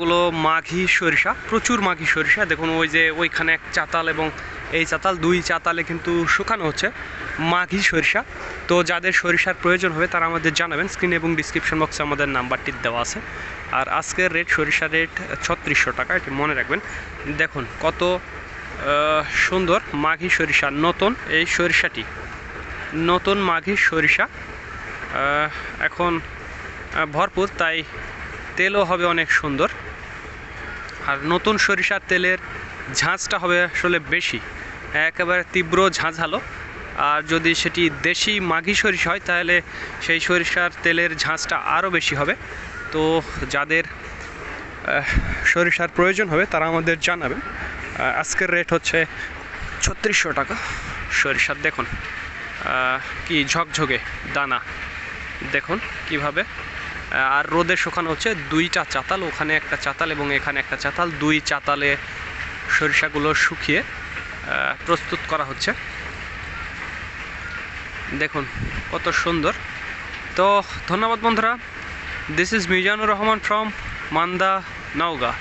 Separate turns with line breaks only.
গুলো মাঘি সরিষা, প্রচুর মাঘি সরিষা। দেখুন, ওই যে ওইখানে এক চাতাল এবং এই চাতাল, দুই চাতালে কিন্তু শুকানো হচ্ছে মাঘি সরিষা। তো যাদের সরিষার প্রয়োজন হবে, তারা আমাদের জানাবেন। স্ক্রিন এবং ডিসক্রিপশন বক্সে আমাদের নাম্বারটি দেওয়া আছে। আর আজকের রেট সরিষার রেট ছত্রিশশো টাকা, এটি মনে রাখবেন। দেখুন, কত সুন্দর মাঘি সরিষা নতুন। এই সরিষাটি নতুন মাঘি সরিষা এখন ভরপুর, তাই তেলও হবে অনেক সুন্দর। আর নতুন সরিষার তেলের ঝাঁঝটা হবে আসলে বেশি। একেবারে তীব্র ঝাঁঝালো আর যদি সেটি দেশি মাঘি সরিষা হয়, তাহলে সেই সরিষার তেলের ঝাঁঝটা আরও বেশি হবে। তো যাদের সরিষার প্রয়োজন হবে, তারা আমাদের জানাবেন। আজকের রেট হচ্ছে ছত্রিশশো টাকা। সরিষার দেখুন কি ঝকঝকে দানা। দেখুন কীভাবে আর রোদে শুকানো হচ্ছে দুইটা চাতাল, ওখানে একটা চাতাল এবং এখানে একটা চাতাল। দুই চাতালে সরিষাগুলো শুকিয়ে প্রস্তুত করা হচ্ছে। দেখুন, কত সুন্দর। তো ধন্যবাদ বন্ধুরা। This is Mizanur Rahman from Manda, Naogaon.